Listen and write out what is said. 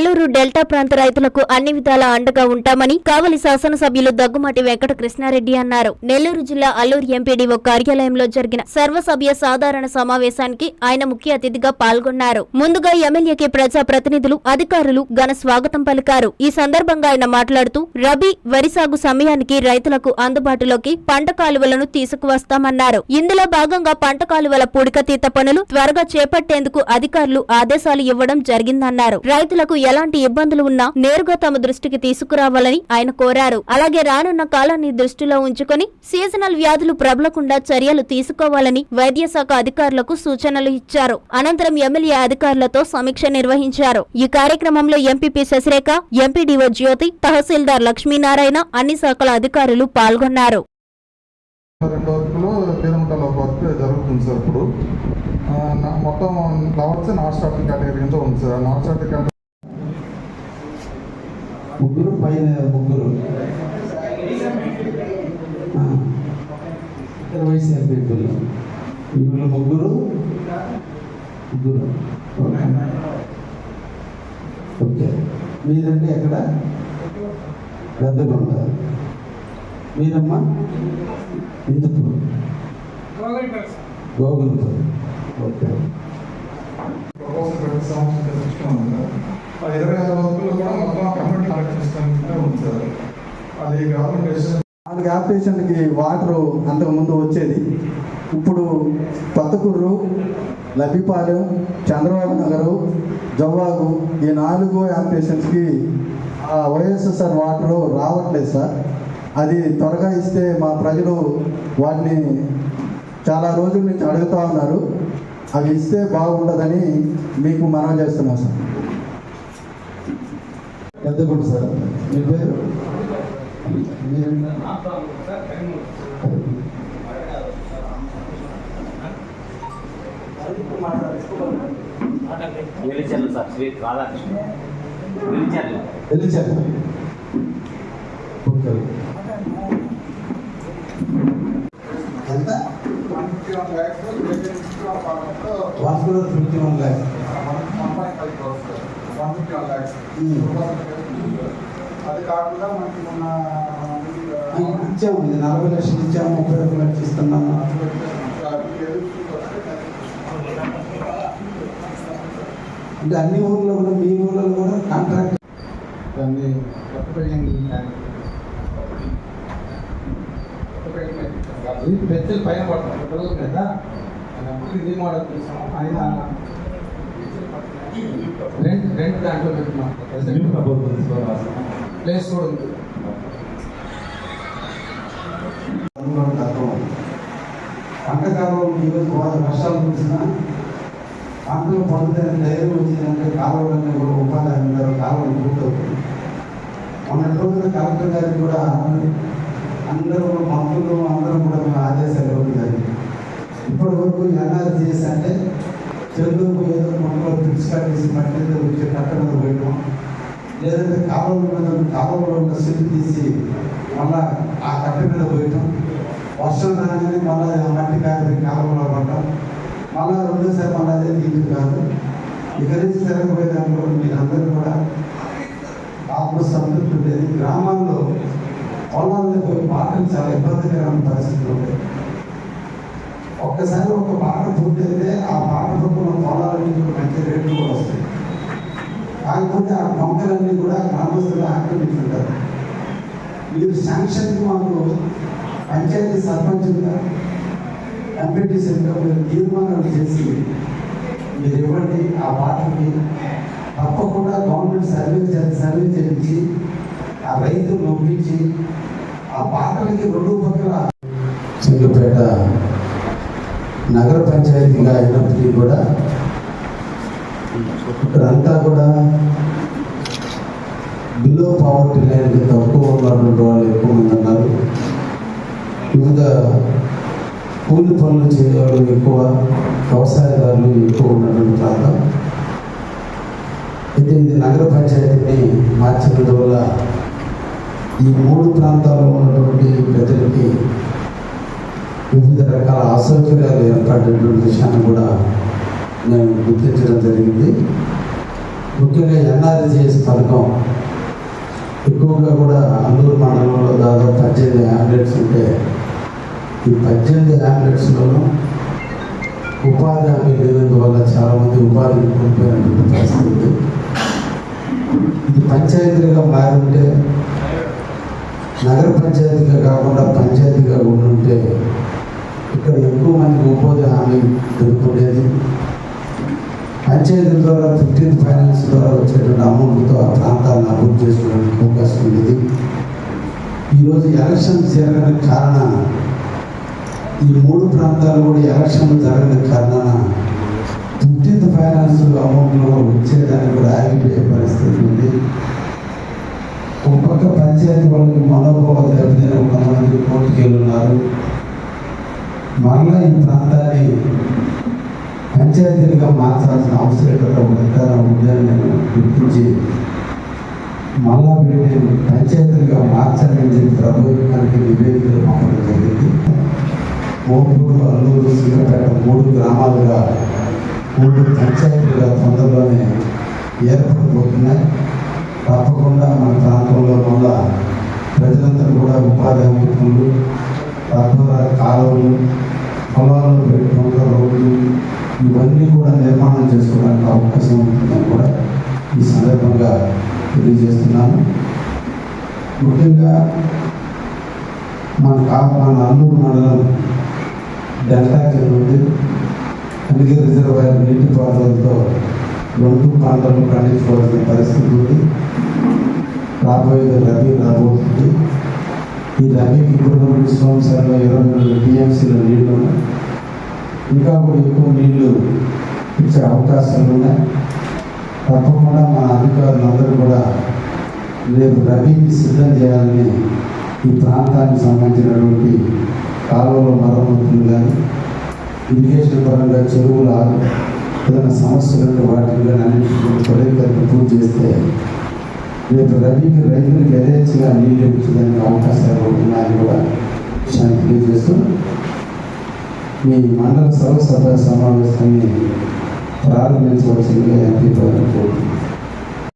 Alluri delta ప్రాంత రైతులకు అన్ని విధాల అండగా ఉంటామని కావలి శాసనసభ్యులు దగ్గుమాటి వెంకట కృష్ణారెడ్డి అన్నారు. నెల్లూరు జిల్లా అల్లూరు ఎంపీడీఓ కార్యాలయంలో జరిగిన సర్వసభ్య సాధారణ సమావేశానికి ఆయన ముఖ్య అతిథిగా పాల్గొన్నారు. ముందుగా ఎమ్మెల్యేకి ప్రజా ప్రతినిధులు అధికారులు ఘన స్వాగతం పలికారు. ఈ సందర్భంగా ఆయన మాట్లాడుతూ రబీ వరి సాగు సమయానికి రైతులకు అందుబాటులోకి పంట కాలువలను తీసుకువస్తామన్నారు. ఇందులో భాగంగా పంట కాలువల పూడికతీత పనులు త్వరగా చేపట్టేందుకు అధికారులు ఆదేశాలు ఇవ్వడం జరిగిందన్నారు. రైతులకు ఎలాంటి ఇబ్బందులు ఉన్నా నేరుగా తమ దృష్టికి తీసుకురావాలని ఆయన కోరారు. అలాగే రానున్న కాలాన్ని దృష్టిలో ఉంచుకొని సీజనల్ వ్యాధులు ప్రబలకుండా చర్యలు తీసుకోవాలని వైద్య శాఖ అధికారులకు సూచనలు ఇచ్చారు. అనంతరం ఎమ్మెల్యే అధికారులతో సమీక్ష నిర్వహించారు. ఈ కార్యక్రమంలో ఎంపీపీ శశిరేఖ ఎంపీడీఓ జ్యోతి తహసీల్దార్ లక్ష్మీనారాయణ అన్ని శాఖల అధికారులు పాల్గొన్నారు. మొత్తం ఫ్లవర్స్ నాన్ స్టార్టర్ కేటగిరీ కింద ఉంది సార్. నాన్ స్టార్టర్ కేటగిరీ ముగ్గురు పైన ముగ్గురు. ఇరవై సభ్యులు వీళ్ళు ముగ్గురు ముగ్గురు. ఓకే. మీరంటే ఎక్కడ? పెద్దగొండ మీరమ్మా? ఇందుపూర్ గోగులపూర్. ఓకే. సంవత్సరం ఇరవై ఆరు వస్తువులు కూడా మొత్తం కమిటీ కలెక్ట్ సార్. అది గవర్నమెంట్ నాలుగు ఆపరేషన్కి వాటర్ అంతకుముందు వచ్చేది. ఇప్పుడు పత్తకూరు లబ్బిపాలెం చంద్రబాబు నగరు జవ్వాగు ఈ నాలుగు ఆపరేషన్స్కి ఆ వైఎస్ఎస్ఆర్ వాటర్ రావట్లేదు సార్. అది త్వరగా ఇస్తే మా ప్రజలు వాటిని చాలా రోజుల నుంచి అడుగుతూ ఉన్నారు. అవి ఇస్తే బాగుంటుందని మీకు మనం చేస్తున్నాం సార్. పెద్దగొండ సార్. మీ పేరు? వెలిచర్లు సార్ శ్రీ రాధాకృష్ణ. వెలిచర్లు తెలిసారు ఓకే. ఎంత? One fifty one lakhs one crore fifty one lakhs అది కాకుండా మనకి మొన్న ఇచ్చాము ఇది నలభై లక్షలు ఇచ్చాము ముప్పై ఒక లక్షలు ఇస్తున్నాము. అంటే అన్ని ఊర్లో కూడా మీ ఊర్లో కూడా కాంట్రాక్ట్ దాన్ని పెద్దలు పైన పడతాం రోజు కదా. ఇది మోడల్ చూసాం ఆయన రెంట్ రెంట్ దాంట్లో పెట్టుకున్నాం ప్లేస్ కూడా ఉంది. అందులో పంటకాలం ఈరోజు బాగా కష్టాలు చూసినా పంటలు పండుతున్న ధైర్యం వచ్చిందంటే కాలువలన్నీ కూడా ఉపాధి అందరూ కాలువలు పూర్తవుతుంది మొన్నటి రోజున కలెక్టర్ గారికి కూడా అందరూ మంత్రులు అందరూ కూడా మేము ఆదేశాలు ఇవ్వడం జరిగింది. ఇప్పటి వరకు ఎన్ఆర్జీఎస్ అంటే చెరువుకు ఏదో మొక్కలు ఫిక్స్ కట్టేసి మట్టి మీద వచ్చి లేదంటే కాలువల మీద కాలువలో ఉన్న సిల్ తీసి మళ్ళా ఆ కట్ట మీద పోయటం వర్షం రాగానే మళ్ళీ ఆ మట్టి కాదు కాలువలో పడటం మళ్ళా రెండోసారి మళ్ళీ అదే తీయదు కాదు. ఇక నుంచి జరగబోయే దాంట్లో మీరందరూ కూడా ఆత్మ సంతృప్తి ఉండేది. గ్రామాల్లో పొలాల్లో పోయి పాటలు చాలా ఇబ్బందికరమైన పరిస్థితులు ఉంటాయి ఒక్కసారి ఒక పాట పూర్తయితే ఆ పాట రూపంలో పొలాలన్నీ మంచి రేట్లు కూడా ఆ మొక్కలన్నీ కూడా గ్రామస్తులు ఆక్రమించుంటారు మీరు శాంక్షన్ మాకు పంచాయతీ సర్పంచ్గా ఎంపీటీసీగా మీరు తీర్మానాలు చేసి మీరు ఇవ్వండి ఆ పాటకి తప్పకుండా గవర్నమెంట్ సర్వే సర్వే చేయించి ఆ రైతులు నొప్పించి ఆ పాటలకి రెండు పక్కల సింగపేట నగర పంచాయతీగా అయినప్పటికీ కూడా ఇక్కడంతా కూడా బిలో పావర్టీ లైన్ తక్కువ ఉన్నటువంటి వాళ్ళు ఎక్కువ మంది ఉన్నారు. వివిధ కూలి పనులు చేయవాళ్ళు ఎక్కువ వ్యవసాయదారులు ఎక్కువ ఉన్నటువంటి ప్రాంతం. అయితే ఇది నగర పంచాయతీని మార్చినందు వల్ల ఈ మూడు ప్రాంతాల్లో ఉన్నటువంటి ప్రజలకి వివిధ రకాల అసౌకర్యాలు ఏర్పడినటువంటి విషయాన్ని కూడా నేను గుర్తించడం జరిగింది. ముఖ్యంగా ఎన్ఆర్జీఎస్ పథకం ఎక్కువగా కూడా అందరు మండలంలో దాదాపు పద్దెనిమిది హ్యాండ్లెట్స్ ఉంటే ఈ పద్దెనిమిది ఆంబులెన్స్లోనూ ఉపాధి హామీ లేనందువల్ల చాలామంది ఉపాధి కోల్పోయినటువంటి పరిస్థితి ఉంది. ఇది పంచాయతీలుగా మారుంటే నగర పంచాయతీగా కాకుండా పంచాయతీగా ఉండుంటే ఇక్కడ ఎక్కువ మందికి ఉపాధి హామీ దొరుకుతుండేది. పంచాయతీల ద్వారా ఫిఫ్టీన్త్ ఫైనాన్స్ ద్వారా వచ్చేటువంటి అమౌంట్తో ఆ ప్రాంతాలను అభివృద్ధి చేసుకోవడానికి అవకాశం ఉండేది. ఈరోజు ఎలక్షన్ జరగడానికి కారణాన ఈ మూడు ప్రాంతాలు కూడా ఎలక్షన్లు జరగడానికి కారణాన ఫిఫ్టీన్త్ ఫైనాన్స్ అమౌంట్లో వచ్చేదానికి కూడా ఆగిపోయే పరిస్థితి ఉంది. ఒక పక్క పంచాయతీ వాళ్ళకి మనోభావం దెబ్బతిన కొంతమంది కోర్టుకు వెళ్ళున్నారు మరలా ఈ ప్రాంతాన్ని పంచాయతీలుగా మార్చాల్సిన అవసరం ఉందని ఉందని నేను గుర్తించి మళ్ళా వీటిని పంచాయతీలుగా మార్చాలని చెప్పి ప్రభుత్వానికి నివేదికలు పంపడం జరిగింది. మోపూరు అల్లూరు శ్రీపేట మూడు గ్రామాలుగా మూడు పంచాయతీలుగా తొందరలోనే ఏర్పడిపోతున్నాయి తప్పకుండా మన ప్రాంతంలో ఉన్న ప్రజలందరూ కూడా ఉపాధి హామీ పనులు తద్వారా కాలువలు పొలాల్లో పెట్టుకుంటే రోడ్లు ఇవన్నీ కూడా నిర్మాణం చేసుకోవడానికి అవకాశం ఉంటుందని కూడా ఈ సందర్భంగా తెలియజేస్తున్నాను. ముఖ్యంగా మన కా మన అల్లూరు మండలం డెల్టా కింద ఉంది. అందుకే రిజర్వాయర్ నీటిపారుదలతో రెండు పంటలు పండించుకోవాల్సిన పరిస్థితి ఉంది. రాబోయే రబీ రాబోతుంది. ఈ రబీకి ఇప్పుడు రెండు సంవత్సరాల్లో ఇరవై రెండు టీఎంసీల నీళ్ళు ఉన్నాయి ఇంకా కూడా ఎక్కువ నీళ్ళు ఇచ్చే అవకాశాలు ఉన్నాయి. తప్పకుండా మా అధికారులందరూ కూడా రేపు రబీకి సిద్ధం చేయాలని ఈ ప్రాంతానికి సంబంధించినటువంటి కాలువల మరమ్మతులు కానీ ఇరిగేషన్ పరంగా చెరువులు ఏదైనా సమస్యలు వాటిని కానీ అన్నింటినీ త్వరితగతిన పూర్తి చేస్తే రేపు రబీకి రైతులకు యథేచ్ఛగా నీళ్ళు ఇచ్చేదానికి అవకాశాలు ఉన్నాయని కూడా విషయాన్ని తెలియజేస్తూ మీ మండల సర్వసభ సమావేశాన్ని ప్రారంభించవలసిందిగా ఎంపీ గారిని కోరుతున్నాను